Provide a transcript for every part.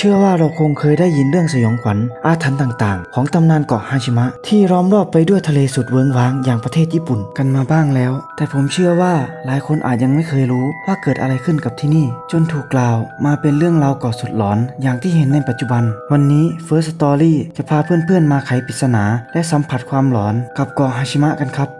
เชื่อว่าเราคงเคยได้ยินเรื่องสยองขวัญอาถรรพ์ต่างๆ ของตำนานเกาะฮาชิมะ ที่ล้อมรอบไปด้วยทะเลสุดเวิงว้างอย่างประเทศญี่ปุ่นกันมาบ้างแล้ว แต่ผมเชื่อว่าหลายคนอาจยังไม่เคยรู้ว่าเกิดอะไรขึ้นกับที่นี่ จนถูกกล่าวมาเป็นเรื่องราวเกาะสุดหลอนอย่างที่เห็นในปัจจุบัน วันนี้ First Story จะพาเพื่อนๆมาไขปริศนา และสัมผัสความหลอนกับเกาะฮาชิมะกันครับ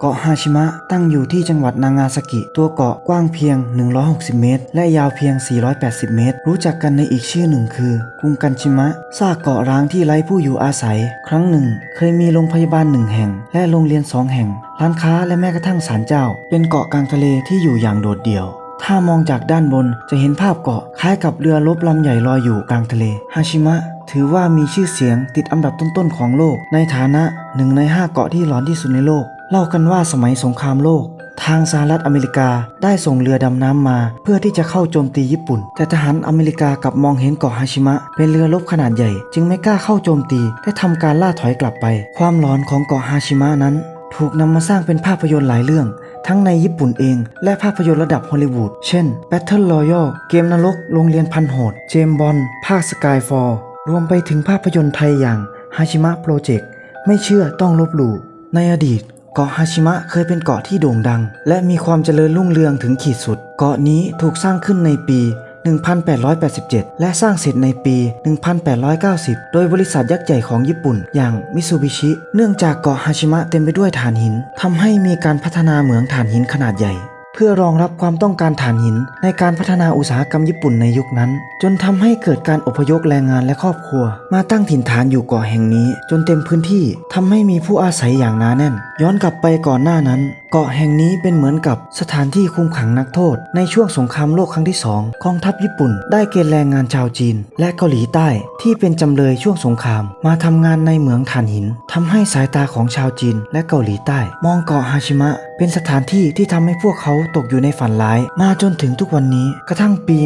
เกาะฮาชิมะตั้งอยู่ที่จังหวัดนางาซากิ ตัวเกาะกว้างเพียง 160 เมตร และยาวเพียง 480 เมตร รู้จักกันในอีกชื่อหนึ่งคือกรุงกันชิมะซากเกาะร้างที่ไร้ผู้อยู่อาศัย ครั้งหนึ่ง เคยมีโรงพยาบาลหนึ่งแห่ง และโรงเรียนสองแห่ง ร้านค้าและแม้กระทั่งศาลเจ้า เป็นเกาะกลางทะเลที่อยู่อย่างโดดเดี่ยวถ้ามองจากด้านบนจะเห็นภาพเกาะคล้ายกับเรือรบลำใหญ่ลอยอยู่กลางทะเล ฮาชิมะถือว่ามีชื่อเสียงติดอันดับต้นๆของโลก ในฐานะหนึ่งในห้าเกาะที่ร้อนที่สุดในโลก เล่ากันว่าสมัยสงครามโลก ทางสหรัฐอเมริกาได้ส่งเรือดำน้ำมา เพื่อที่จะเข้าโจมตีญี่ปุ่น แต่ทหารอเมริกากลับมองเห็นเกาะฮาชิมะ เป็นเรือรบขนาดใหญ่ จึงไม่กล้าเข้าโจมตีและทำการล่าถอยกลับไป ความร้อนของเกาะฮาชิมะนั้น ถูกนำมาสร้างเป็นภาพยนตร์หลายเรื่อง ทั้งในญี่ปุ่นเอง และภาพยนตร์ระดับฮอลลีวูดเช่น Battle Royale เกมนรกโรงเรียนพันโหดเจมบอลภาค Skyfall รวมไปถึงภาพยนตร์ไทยอย่างฮาชิมะโปรเจกต์ไม่เชื่อต้องลบหลู่ในอดีต กาะฮาชิมะเคยเป็นเกาะที่โด่งดัง และมีความเจริญรุ่งเรืองถึงขีดสุด เกาะนี้ถูกสร้างขึ้นในปี 1887 และสร้างเสร็จในปี 1890 โดยบริษัทยักษ์ใหญ่ของญี่ปุ่น อย่างมิซูบิชิ เนื่องจากเกาะฮาชิมะเต็มไปด้วยถ่านหินทำให้มีการพัฒนาเหมืองถ่านหินขนาดใหญ่ พื่อรองรับความต้องการถ่านหินในการพัฒนาอุตสาหกรรมญี่ปุ่นในยุคนั้น จนทำให้เกิดการอพยพแรงงานและครอบครัว มาตั้งถิ่นฐานอยู่เกาะแห่งนี้ จนเต็มพื้นที่ทำให้มีผู้อาศัยอย่างหนาแน่น ย้อนกลับไปก่อนหน้านั้น เกาะแห่งนี้เป็นเหมือนกับสถานที่คุมขังนักโทษ ในช่วงสงครามโลกครั้งที่สองกองทัพญี่ปุ่น ได้เกณฑ์แรงงานชาวจีน และเกาหลีใต้ที่เป็นจำเลยช่วงสงคราม มาทำงานในเหมืองถ่านหินทำให้สายตาของชาวจีนและเกาหลีใต้ มองเกาะฮาชิมะ เป็นสถานที่ที่ทำให้พวกเขาตกอยู่ในฝันร้าย มาจนถึงทุกวันนี้กระทั่งปี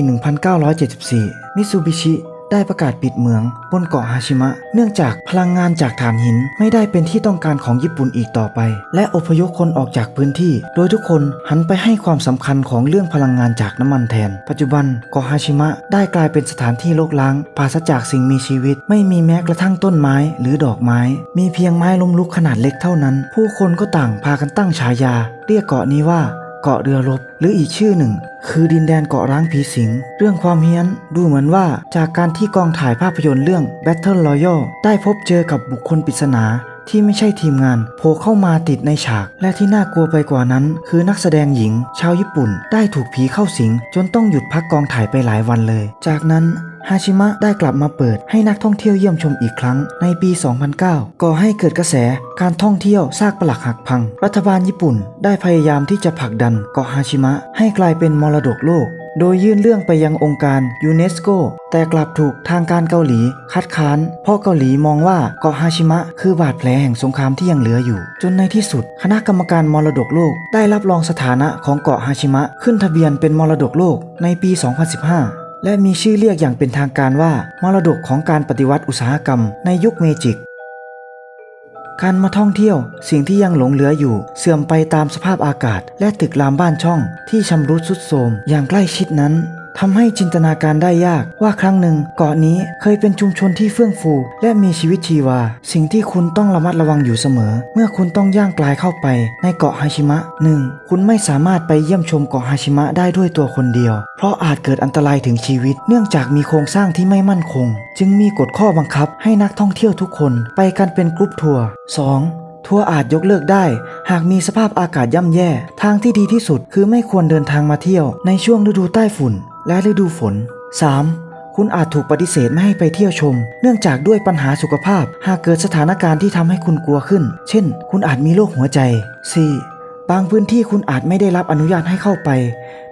1974มิซูบิชิ ได้ประกาศปิดเมืองบนเกาะฮาชิมะ เนื่องจากพลังงานจากถ่านหินไม่ได้เป็นที่ต้องการของญี่ปุ่นอีกต่อไป และอพยพคนออกจากพื้นที่ โดยทุกคนหันไปให้ความสำคัญของเรื่องพลังงานจากน้ำมันแทน ปัจจุบันเกาะฮาชิมะได้กลายเป็นสถานที่รกร้างปราศจากสิ่งมีชีวิต ไม่มีแม้กระทั่งต้นไม้หรือดอกไม้ มีเพียงไม้ล้มลุกขนาดเล็กเท่านั้น ผู้คนก็ต่างพากันตั้งฉายา เรียกเกาะนี้ว่า เกาะเรือรบหรืออีกชื่อหนึ่ง คือดินแดนเกาะร้างผีสิง เรื่องความเฮี้ยนดูเหมือนว่าจากการที่กองถ่ายภาพยนตร์เรื่อง Battle Royale ได้พบเจอกับบุคคลปริศนาที่ไม่ใช่ทีมงานโผล่เข้ามาติดในฉาก และที่น่ากลัวไปกว่านั้น คือนักแสดงหญิง ชาวญี่ปุ่น ได้ถูกผีเข้าสิง จนต้องหยุดพักกองถ่ายไปหลายวันเลย จากนั้น ฮาชิมะได้กลับมาเปิดให้นักท่องเที่ยวเยี่ยมชมอีกครั้งในปี 2009 ก่อให้เกิดกระแสการท่องเที่ยวซากปลักหักพัง รัฐบาลญี่ปุ่นได้พยายามที่จะผลักดันเกาะฮาชิมะให้กลายเป็นมรดกโลกโดยยื่นเรื่องไปยังองค์การยูเนสโก แต่กลับถูกทางการเกาหลี คัดค้าน เพราะเกาหลีมองว่าเกาะฮาชิมะคือบาดแผลแห่งสงครามที่ยังเหลืออยู่ จนในที่สุด คณะกรรมการมรดกโลก ได้รับรองสถานะของเกาะฮาชิมะขึ้นทะเบียนเป็นมรดกโลกในปี 2015 และมีชื่อเรียกอย่างเป็นทางการว่า มรดกของการปฏิวัติอุตสาหกรรมในยุคเมจิก การมาท่องเที่ยว สิ่งที่ยังหลงเหลืออยู่ เสื่อมไปตามสภาพอากาศ และตึกรามบ้านช่องที่ชำรุดทรุดโทรมอย่างใกล้ชิดนั้น ทำให้จินตนาการได้ยากว่าครั้งหนึ่งเกาะนี้เคยเป็นชุมชนที่เฟื่องฟู และมีชีวิตชีวา สิ่งที่คุณต้องระมัดระวังอยู่เสมอ เมื่อคุณต้องย่างกลายเข้าไปในเกาะฮาชิมะหนึ่งคุณไม่สามารถไปเยี่ยมชมเกาะฮาชิมะได้ด้วยตัวคนเดียว เพราะอาจเกิดอันตรายถึงชีวิต เนื่องจากมีโครงสร้างที่ไม่มั่นคง จึงมีกฎข้อบังคับให้นักท่องเที่ยวทุกคนไปกันเป็นกรุ๊ปทัวร์ 2. ทัวร์อาจยกเลิกได้ หากมีสภาพอากาศย่ำแย่ ทางที่ดีที่สุดคือไม่ควรเดินทางมาเที่ยวในช่วงฤดูใต้ฝุ่น และฤดูฝน 3. คุณอาจถูกปฏิเสธไม่ให้ไปเที่ยวชม เนื่องจากด้วยปัญหาสุขภาพ หากเกิดสถานการณ์ที่ทำให้คุณกลัวขึ้น เช่น คุณอาจมีโรคหัวใจ 4. บางพื้นที่คุณอาจไม่ได้รับอนุญาตให้เข้าไป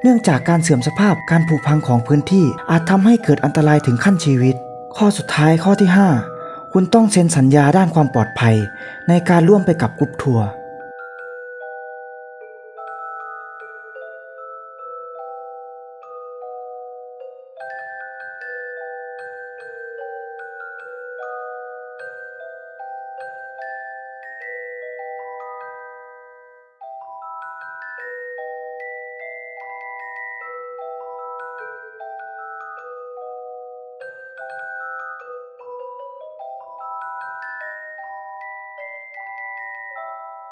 เนื่องจากการเสื่อมสภาพการผุพังของพื้นที่ อาจทำให้เกิดอันตรายถึงขั้นชีวิต ข้อสุดท้ายข้อที่ 5 คุณต้องเซ็นสัญญาด้านความปลอดภัย ในการร่วมไปกับกรุ๊ปทัวร์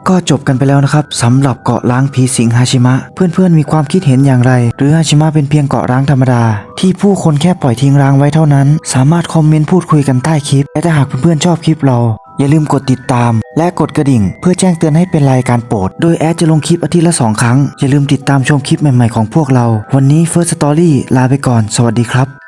ก็จบกันไปแล้วนะครับสำหรับเกาะล้างผีสิงฮาชิมะ เพื่อนๆมีความคิดเห็นอย่างไร หรือฮาชิมะเป็นเพียงเกาะร้างธรรมดา ที่ผู้คนแค่ปล่อยทิ้งร้างไว้เท่านั้น สามารถคอมเมนต์พูดคุยกันใต้คลิป และถ้าหากเพื่อนๆชอบคลิปเรา อย่าลืมกดติดตาม และกดกระดิ่ง เพื่อแจ้งเตือนให้เป็นรายการโปรด โดยแอดจะลงคลิปอาทิตย์ละสองครั้งอย่าลืมติดตามชมคลิปใหม่ๆของพวกเรา วันนี้ First Story ลาไปก่อน สวัสดีครับ